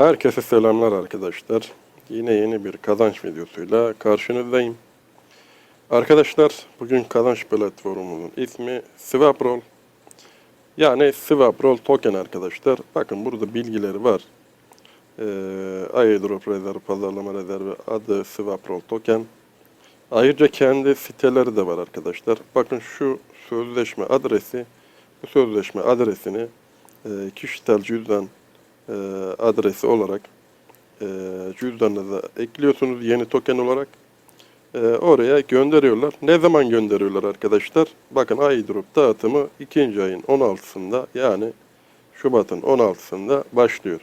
Herkese selamlar arkadaşlar. Yine yeni bir kazanç videosuyla karşınızdayım. Arkadaşlar bugün kazanç platformumuzun ismi Swaprol. Yani Swaprol token arkadaşlar. Bakın burada bilgileri var. Ee, airdrop rezervi, pazarlama rezervi adı Swaprol token. Ayrıca kendi siteleri de var arkadaşlar. Bakın şu sözleşme adresi, bu sözleşme adresini e, kişisel cüzdan e, adresi olarak e, cüzdanınıza ekliyorsunuz yeni token olarak. E, oraya gönderiyorlar. Ne zaman gönderiyorlar arkadaşlar? Bakın airdrop dağıtımı ikinci ayın 16'sında yani Şubat'ın 16'sında başlıyor.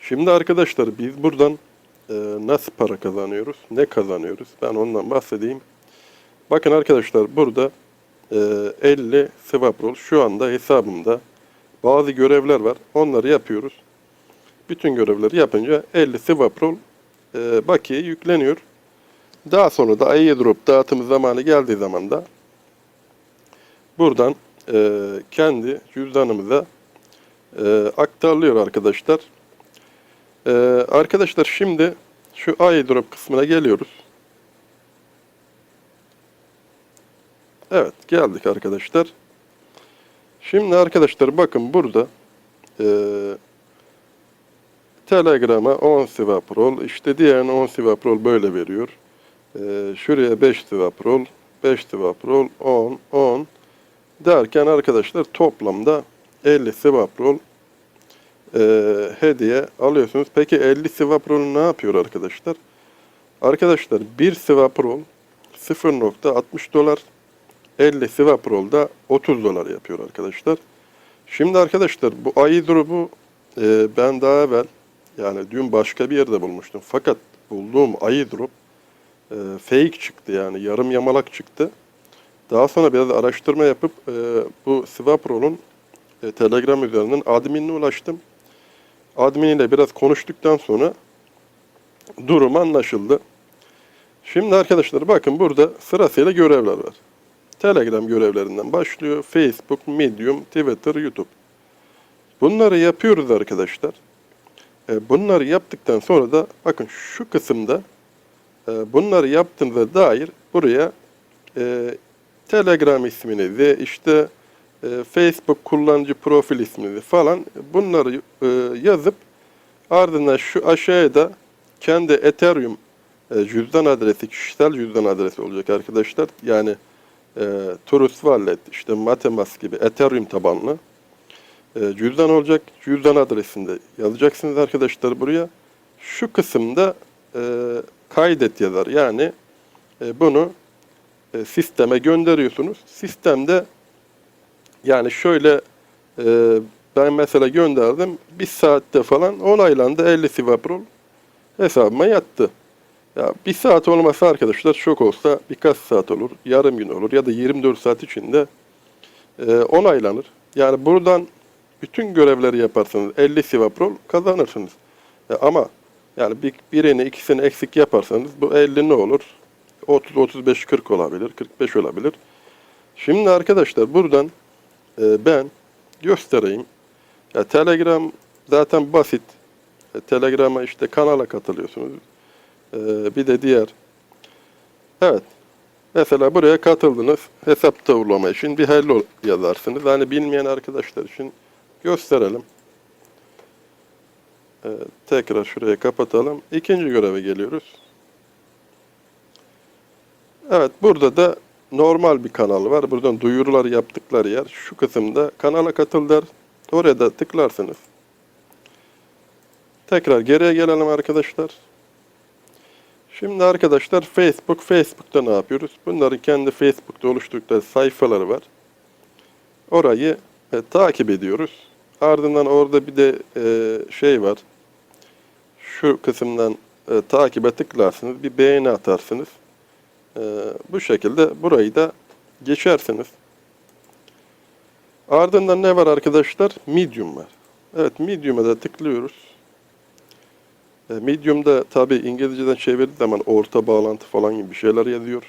Şimdi arkadaşlar biz buradan e, nasıl para kazanıyoruz? Ne kazanıyoruz? Ben ondan bahsedeyim. Bakın arkadaşlar burada e, 50 swap roll şu anda hesabımda bazı görevler var. Onları yapıyoruz. Bütün görevleri yapınca 50 swap roll e, bakiye yükleniyor. Daha sonra da airdrop dağıtım zamanı geldiği zaman da buradan e, kendi cüzdanımıza e, aktarılıyor arkadaşlar. E, arkadaşlar şimdi şu airdrop kısmına geliyoruz. Evet geldik arkadaşlar. Şimdi arkadaşlar bakın burada e, Telegram'a 10 swap roll işte diğerine 10 swap roll böyle veriyor. E, şuraya 5 swap roll 5 swap roll 10 10 derken arkadaşlar toplamda 50 swap roll e, hediye alıyorsunuz. Peki 50 swap roll ne yapıyor arkadaşlar? Arkadaşlar bir swap roll 0.60 dolar 50 swap roll'da 30 dolar yapıyor arkadaşlar. Şimdi arkadaşlar bu airdrop'u e, ben daha evvel yani dün başka bir yerde bulmuştum. Fakat bulduğum airdrop e, fake çıktı yani yarım yamalak çıktı. Daha sonra biraz araştırma yapıp e, bu swap roll'un e, Telegram üzerinden adminine ulaştım. Admin ile biraz konuştuktan sonra durum anlaşıldı. Şimdi arkadaşlar bakın burada sırasıyla görevler var. Telegram görevlerinden başlıyor. Facebook, Medium, Twitter, YouTube. Bunları yapıyoruz arkadaşlar. E, Bunları yaptıktan sonra da bakın şu kısımda e, bunları yaptığınıza dair buraya e, Telegram isminizi, işte Facebook kullanıcı profil isminizi falan bunları yazıp ardından şu aşağıya da kendi Ethereum cüzdan adresi, kişisel cüzdan adresi olacak arkadaşlar. Yani e, Trust Wallet, işte Metamask gibi Ethereum tabanlı e, cüzdan olacak. Cüzdan adresinde yazacaksınız arkadaşlar buraya. Şu kısımda e, kaydet yazar. Yani e, bunu e, sisteme gönderiyorsunuz. Sistemde yani şöyle e, ben mesela gönderdim. Bir saatte falan onaylandı 50 swap roll hesabıma yattı. Ya bir saat olmasa arkadaşlar çok olsa birkaç saat olur, yarım gün olur ya da 24 saat içinde e, onaylanır. Yani buradan bütün görevleri yaparsanız 50 swap roll kazanırsınız. E, ama yani bir, birini ikisini eksik yaparsanız bu 50 ne olur? 30, 35, 40 olabilir, 45 olabilir. Şimdi arkadaşlar buradan e, ben göstereyim. Ya Telegram zaten basit. E, Telegram'a işte kanala katılıyorsunuz. Ee, bir de diğer. Evet. Mesela buraya katıldınız. Hesap tavırlama için bir hello yazarsınız. Hani bilmeyen arkadaşlar için gösterelim. Ee, tekrar şuraya kapatalım. İkinci göreve geliyoruz. Evet burada da normal bir kanal var. Buradan duyurular yaptıkları yer. Şu kısımda kanala katıl der. Oraya da tıklarsınız. Tekrar geriye gelelim arkadaşlar. Şimdi arkadaşlar Facebook, Facebook'ta ne yapıyoruz? Bunların kendi Facebook'ta oluşturdukları sayfaları var. Orayı e, takip ediyoruz. Ardından orada bir de e, şey var. Şu kısımdan e, takibe tıklarsınız, bir beğeni atarsınız. E, bu şekilde burayı da geçersiniz. Ardından ne var arkadaşlar? Medium var. Evet, Medium'a da tıklıyoruz. E, Medium'da tabi İngilizceden çevirdiği zaman orta bağlantı falan gibi bir şeyler yazıyor.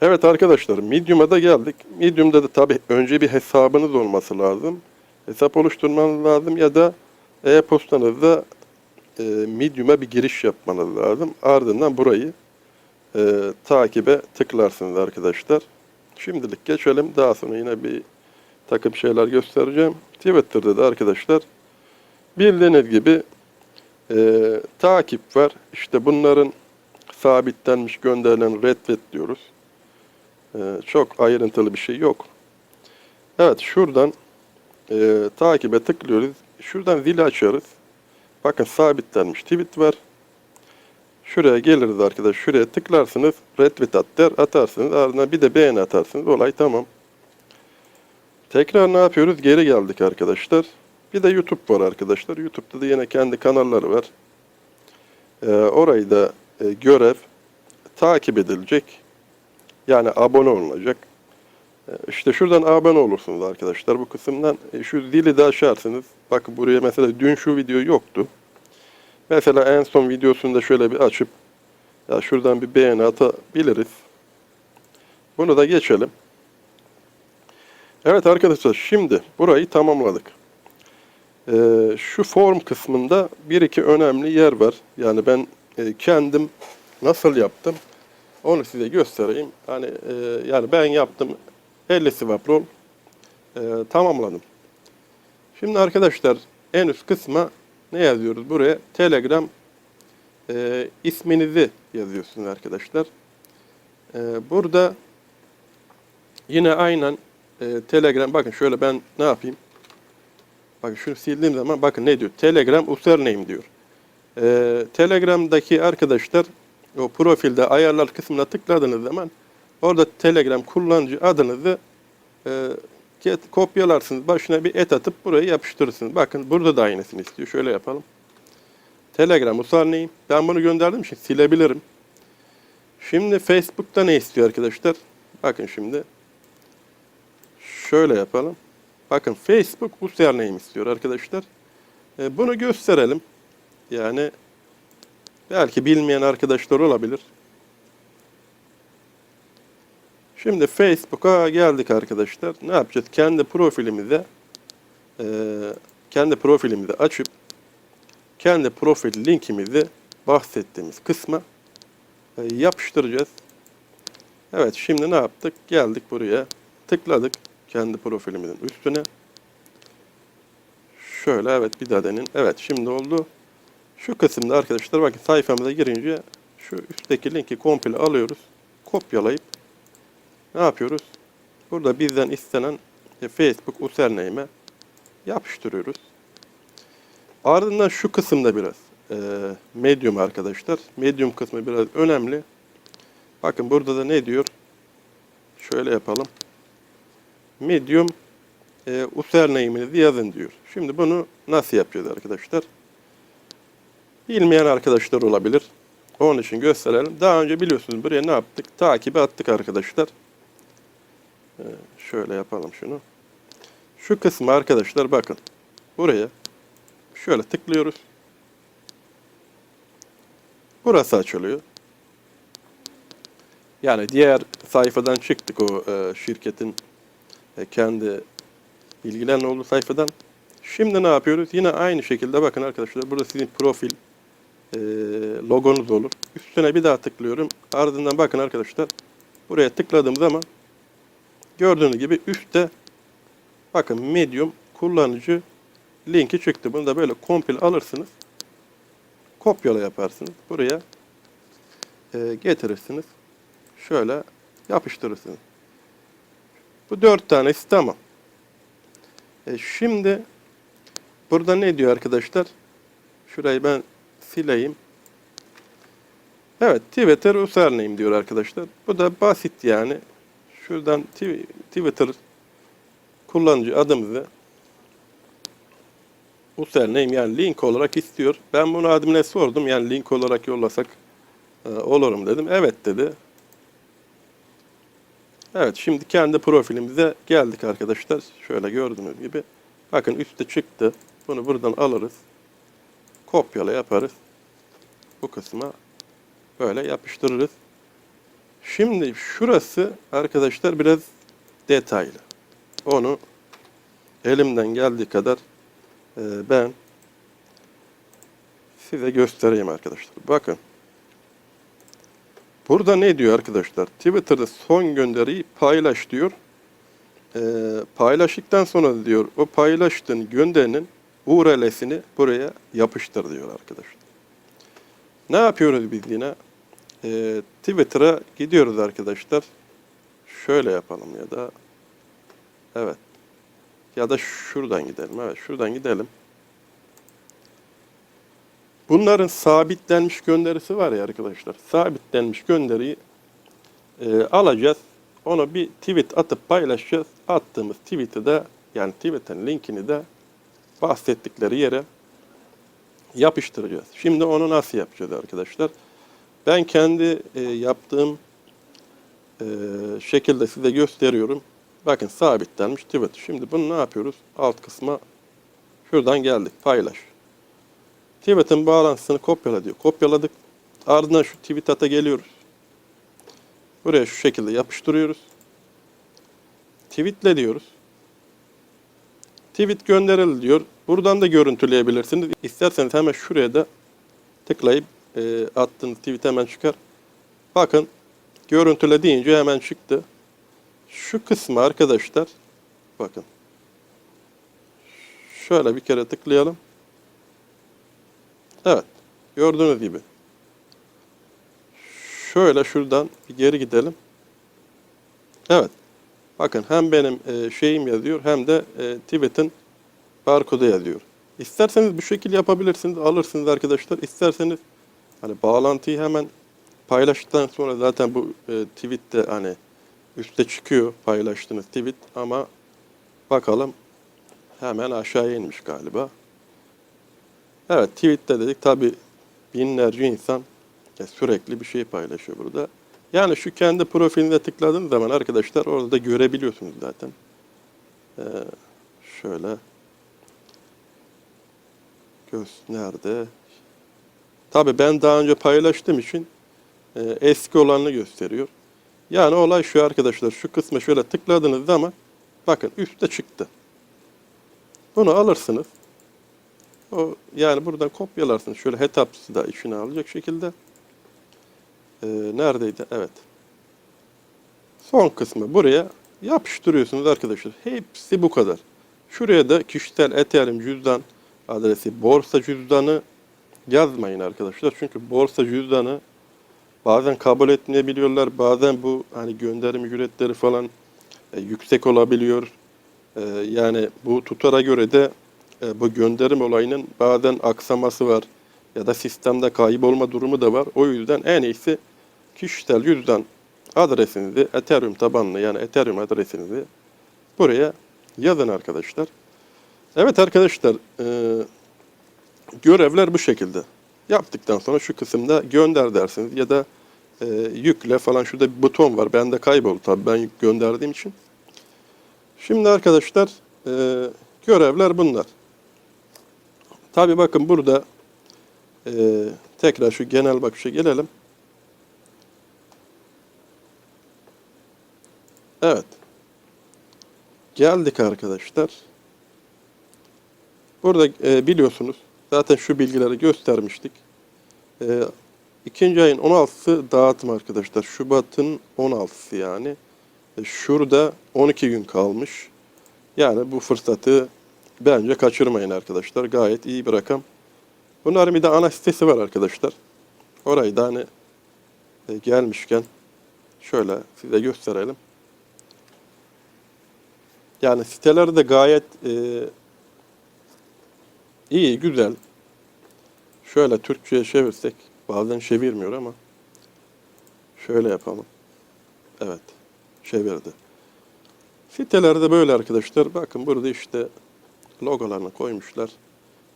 Evet arkadaşlar Medium'a da geldik. Medium'da da tabi önce bir hesabınız olması lazım. hesap oluşturmanız lazım ya da e-postanızda e, Medium'a bir giriş yapmanız lazım. Ardından burayı e, takibe tıklarsınız arkadaşlar. Şimdilik geçelim. Daha sonra yine bir takım şeyler göstereceğim. Twitter'da da arkadaşlar bildiğiniz gibi e, takip var. İşte bunların sabitlenmiş gönderilen retweet diyoruz. E, çok ayrıntılı bir şey yok. Evet şuradan e, takibe tıklıyoruz. Şuradan zili açarız. Bakın sabitlenmiş tweet var. Şuraya geliriz arkadaş. Şuraya tıklarsınız. Retweet at der. Atarsınız. Ardından bir de beğeni atarsınız. Olay tamam. Tekrar ne yapıyoruz? Geri geldik arkadaşlar. Bir de YouTube var arkadaşlar. YouTube'da da yine kendi kanalları var. Ee, orayı da e, görev takip edilecek. Yani abone olunacak. Ee, işte şuradan abone olursunuz arkadaşlar bu kısımdan. E, şu zili de açarsınız. Bakın buraya mesela dün şu video yoktu. Mesela en son videosunu da şöyle bir açıp ya şuradan bir beğeni atabiliriz. Bunu da geçelim. Evet arkadaşlar şimdi burayı tamamladık. Ee, şu form kısmında bir iki önemli yer var. Yani ben e, kendim nasıl yaptım onu size göstereyim. Hani e, yani ben yaptım 50 Swaprol e, tamamladım. Şimdi arkadaşlar en üst kısma ne yazıyoruz buraya? Telegram e, isminizi yazıyorsunuz arkadaşlar. E, burada yine aynen e, Telegram bakın şöyle ben ne yapayım? Bakın şunu sildiğim zaman bakın ne diyor? Telegram username diyor. E, Telegram'daki arkadaşlar o profilde ayarlar kısmına tıkladığınız zaman orada Telegram kullanıcı adınızı e, kopyalarsınız. Başına bir et atıp buraya yapıştırırsınız. Bakın burada da aynısını istiyor. Şöyle yapalım. Telegram username. Ben bunu gönderdim için silebilirim. Şimdi Facebook'ta ne istiyor arkadaşlar? Bakın şimdi. Şöyle yapalım. Bakın Facebook username istiyor arkadaşlar. E, bunu gösterelim. Yani belki bilmeyen arkadaşlar olabilir. Şimdi Facebook'a geldik arkadaşlar. Ne yapacağız? Kendi profilimize e, kendi profilimizi açıp kendi profil linkimizi bahsettiğimiz kısma e, yapıştıracağız. Evet şimdi ne yaptık? Geldik buraya. Tıkladık kendi profilimizin üstüne. Şöyle evet bir daha denin. Evet şimdi oldu. Şu kısımda arkadaşlar bakın sayfamıza girince şu üstteki linki komple alıyoruz. Kopyalayıp ne yapıyoruz? Burada bizden istenen e, Facebook username'e yapıştırıyoruz. Ardından şu kısımda biraz e, medium arkadaşlar. Medium kısmı biraz önemli. Bakın burada da ne diyor? Şöyle yapalım. Medium e, username'inizi yazın diyor. Şimdi bunu nasıl yapacağız arkadaşlar? Bilmeyen arkadaşlar olabilir. Onun için gösterelim. Daha önce biliyorsunuz buraya ne yaptık? Takibi attık arkadaşlar. Ee, şöyle yapalım şunu. Şu kısmı arkadaşlar bakın. Buraya şöyle tıklıyoruz. Burası açılıyor. Yani diğer sayfadan çıktık o e, şirketin kendi ilgilenme olduğu sayfadan. Şimdi ne yapıyoruz? Yine aynı şekilde bakın arkadaşlar burada sizin profil e, logonuz olur. Üstüne bir daha tıklıyorum. Ardından bakın arkadaşlar buraya tıkladığım zaman gördüğünüz gibi üstte bakın medium kullanıcı linki çıktı. Bunu da böyle komple alırsınız. Kopyala yaparsınız. Buraya e, getirirsiniz. Şöyle yapıştırırsınız. Bu dört tanesi tamam. E, şimdi burada ne diyor arkadaşlar? Şurayı ben sileyim. Evet Twitter username diyor arkadaşlar. Bu da basit yani. Şuradan Twitter kullanıcı adımızı username yani link olarak istiyor. Ben bunu admine sordum. Yani link olarak yollasak e, olurum dedim. Evet dedi. Evet şimdi kendi profilimize geldik arkadaşlar. Şöyle gördüğünüz gibi. Bakın üstte çıktı. Bunu buradan alırız. Kopyala yaparız. Bu kısma böyle yapıştırırız. Şimdi şurası arkadaşlar biraz detaylı. Onu elimden geldiği kadar e, ben size göstereyim arkadaşlar. Bakın. Burada ne diyor arkadaşlar? Twitter'da son gönderiyi paylaş diyor. Ee, paylaştıktan sonra diyor o paylaştığın gönderinin URL'sini buraya yapıştır diyor arkadaşlar. Ne yapıyoruz biz yine? Ee, Twitter'a gidiyoruz arkadaşlar. Şöyle yapalım ya da evet ya da şuradan gidelim. Evet şuradan gidelim. Bunların sabitlenmiş gönderisi var ya arkadaşlar. Sabitlenmiş gönderiyi e, alacağız. Onu bir tweet atıp paylaşacağız. Attığımız tweet'i de yani tweet'in linkini de bahsettikleri yere yapıştıracağız. Şimdi onu nasıl yapacağız arkadaşlar? Ben kendi e, yaptığım e, şekilde size gösteriyorum. Bakın sabitlenmiş tweet. Şimdi bunu ne yapıyoruz? Alt kısma şuradan geldik. Paylaş. Tweet'in bağlantısını kopyala diyor. Kopyaladık. Ardından şu tweet ata geliyoruz. Buraya şu şekilde yapıştırıyoruz. Tweetle diyoruz. Tweet gönderildi diyor. Buradan da görüntüleyebilirsiniz. İsterseniz hemen şuraya da tıklayıp e, attığınız tweet hemen çıkar. Bakın görüntüle deyince hemen çıktı. Şu kısmı arkadaşlar bakın. Şöyle bir kere tıklayalım. Evet. Gördüğünüz gibi. Şöyle şuradan bir geri gidelim. Evet. Bakın hem benim e, şeyim yazıyor hem de e, tweet'in barkodu yazıyor. İsterseniz bu şekilde yapabilirsiniz. Alırsınız arkadaşlar. İsterseniz hani bağlantıyı hemen paylaştıktan sonra zaten bu e, tweet'te hani üstte çıkıyor paylaştığınız tweet ama bakalım hemen aşağıya inmiş galiba. Evet tweet'te dedik tabi binlerce insan sürekli bir şey paylaşıyor burada. Yani şu kendi profiline tıkladığınız zaman arkadaşlar orada da görebiliyorsunuz zaten. Ee, şöyle göz nerede? Tabi ben daha önce paylaştığım için e, eski olanını gösteriyor. Yani olay şu arkadaşlar şu kısma şöyle tıkladığınız zaman bakın üstte çıktı. Bunu alırsınız. O yani buradan kopyalarsınız. Şöyle hetapsı da içine alacak şekilde. Ee, neredeydi? Evet. Son kısmı buraya yapıştırıyorsunuz arkadaşlar. Hepsi bu kadar. Şuraya da kişisel Ethereum cüzdan adresi, borsa cüzdanı yazmayın arkadaşlar. Çünkü borsa cüzdanı bazen kabul etmeyebiliyorlar. Bazen bu hani gönderim ücretleri falan e, yüksek olabiliyor. E, yani bu tutara göre de e, bu gönderim olayının bazen aksaması var ya da sistemde kaybolma durumu da var. O yüzden en iyisi kişisel cüzdan adresinizi Ethereum tabanlı yani Ethereum adresinizi buraya yazın arkadaşlar. Evet arkadaşlar e, görevler bu şekilde. Yaptıktan sonra şu kısımda gönder dersiniz ya da e, yükle falan şurada bir buton var. Bende kayboldu tabii ben gönderdiğim için. Şimdi arkadaşlar görevler bunlar. Tabii bakın burada e, tekrar şu genel bakışa gelelim. Evet. Geldik arkadaşlar. Burada e, biliyorsunuz zaten şu bilgileri göstermiştik. E, ikinci ayın 16'sı dağıtım arkadaşlar. Şubat'ın 16'sı yani. E, şurada 12 gün kalmış. Yani bu fırsatı bence kaçırmayın arkadaşlar. Gayet iyi bir rakam. Bunların bir de ana sitesi var arkadaşlar. Orayı da hani e, gelmişken şöyle size gösterelim. Yani siteler de gayet e, iyi, güzel. Şöyle Türkçe'ye çevirsek, bazen çevirmiyor ama şöyle yapalım. Evet, çevirdi. Sitelerde böyle arkadaşlar. Bakın burada işte logolarını koymuşlar.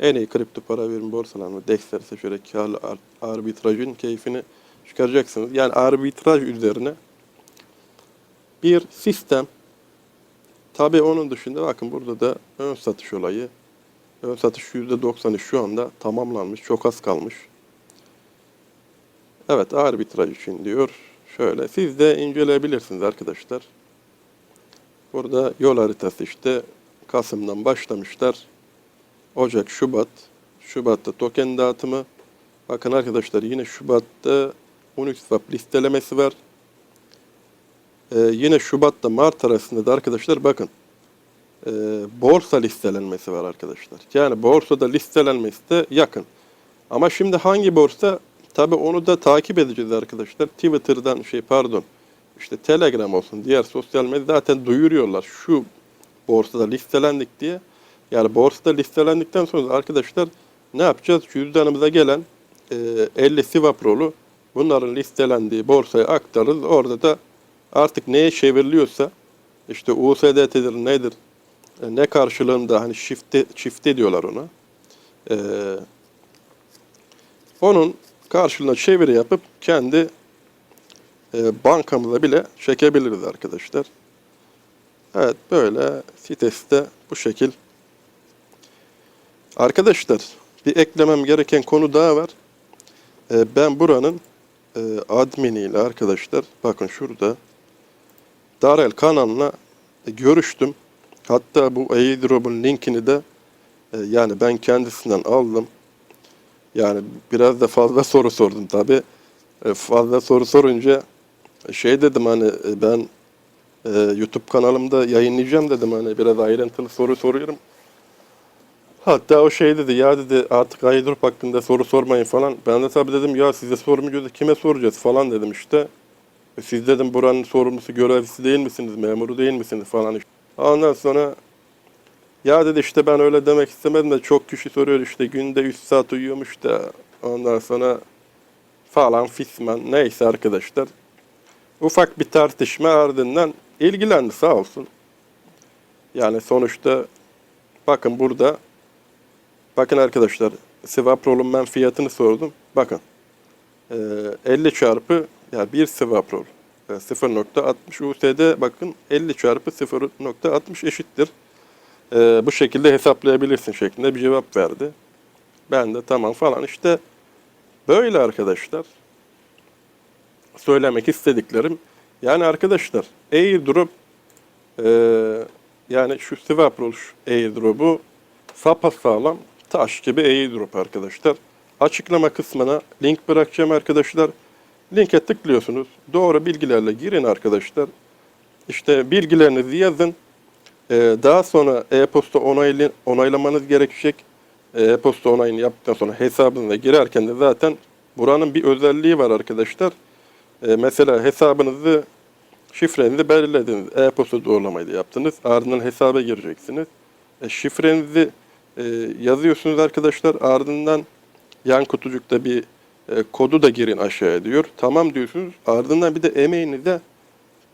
En iyi kripto para birim borsalarını DEX'ler ise şöyle karlı ar- arbitrajın keyfini çıkaracaksınız. Yani arbitraj üzerine bir sistem. Tabii onun dışında bakın burada da ön satış olayı. Ön satış %90'ı şu anda tamamlanmış. Çok az kalmış. Evet arbitraj için diyor. Şöyle siz de inceleyebilirsiniz arkadaşlar. Burada yol haritası işte Kasım'dan başlamışlar. Ocak, Şubat. Şubat'ta token dağıtımı. Bakın arkadaşlar yine Şubat'ta Uniswap listelemesi var. Ee, yine Şubat'ta Mart arasında da arkadaşlar bakın e, borsa listelenmesi var arkadaşlar. Yani borsada listelenmesi de yakın. Ama şimdi hangi borsa? Tabi onu da takip edeceğiz arkadaşlar. Twitter'dan şey pardon işte Telegram olsun diğer sosyal medya zaten duyuruyorlar. Şu borsada listelendik diye. Yani borsada listelendikten sonra arkadaşlar ne yapacağız? Cüzdanımıza gelen e, 50 Sivaprol'u bunların listelendiği borsaya aktarırız. Orada da artık neye çevriliyorsa işte USDT'dir nedir e, ne karşılığında hani çifte, çifte diyorlar ona. E, onun karşılığına çeviri yapıp kendi e, bankamıza bile çekebiliriz arkadaşlar. Evet böyle sitesi de bu şekil. Arkadaşlar bir eklemem gereken konu daha var. E, ben buranın e, adminiyle arkadaşlar bakın şurada Darel kanalına e, görüştüm. Hatta bu airdrop'un linkini de e, yani ben kendisinden aldım. Yani biraz da fazla soru sordum tabi. fazla soru sorunca şey dedim hani e, ben e, YouTube kanalımda yayınlayacağım dedim hani biraz ayrıntılı soru soruyorum. Hatta o şey dedi ya dedi artık airdrop hakkında soru sormayın falan. Ben de tabi dedim ya size sormayacağız kime soracağız falan dedim işte. E, Siz dedim buranın sorumlusu görevlisi değil misiniz, memuru değil misiniz falan işte. Ondan sonra ya dedi işte ben öyle demek istemedim de çok kişi soruyor işte günde 3 saat uyuyormuş da ondan sonra falan fisman neyse arkadaşlar. Ufak bir tartışma ardından ilgilendi sağ olsun. Yani sonuçta bakın burada bakın arkadaşlar Sivaprol'un ben fiyatını sordum. Bakın e, 50 çarpı yani 1 Sivaprol e, 0.60 USD bakın 50 çarpı 0.60 eşittir. E, bu şekilde hesaplayabilirsin şeklinde bir cevap verdi. Ben de tamam falan işte böyle arkadaşlar söylemek istediklerim. Yani arkadaşlar airdrop e, yani şu Sivaprol airdrop'u sapasağlam taş gibi airdrop arkadaşlar. Açıklama kısmına link bırakacağım arkadaşlar. Linke tıklıyorsunuz. Doğru bilgilerle girin arkadaşlar. İşte bilgilerinizi yazın. Ee, daha sonra e-posta onaylı, onaylamanız gerekecek. E-posta onayını yaptıktan sonra hesabınıza girerken de zaten buranın bir özelliği var arkadaşlar. Ee, mesela hesabınızı, şifrenizi belirlediniz. E-posta doğrulamayı yaptınız. Ardından hesaba gireceksiniz. E, şifrenizi e, yazıyorsunuz arkadaşlar. Ardından yan kutucukta bir e, kodu da girin aşağıya diyor. Tamam diyorsunuz. Ardından bir de emeğinize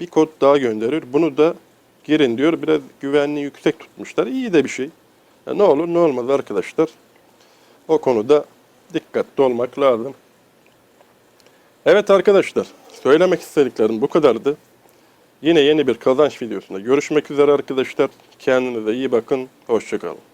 bir kod daha gönderir. Bunu da girin diyor. Biraz güvenliği yüksek tutmuşlar. İyi de bir şey. Ya ne olur ne olmaz arkadaşlar. O konuda dikkatli olmak lazım. Evet arkadaşlar. Söylemek istediklerim bu kadardı. Yine yeni bir kazanç videosunda görüşmek üzere arkadaşlar. Kendinize iyi bakın. Hoşçakalın.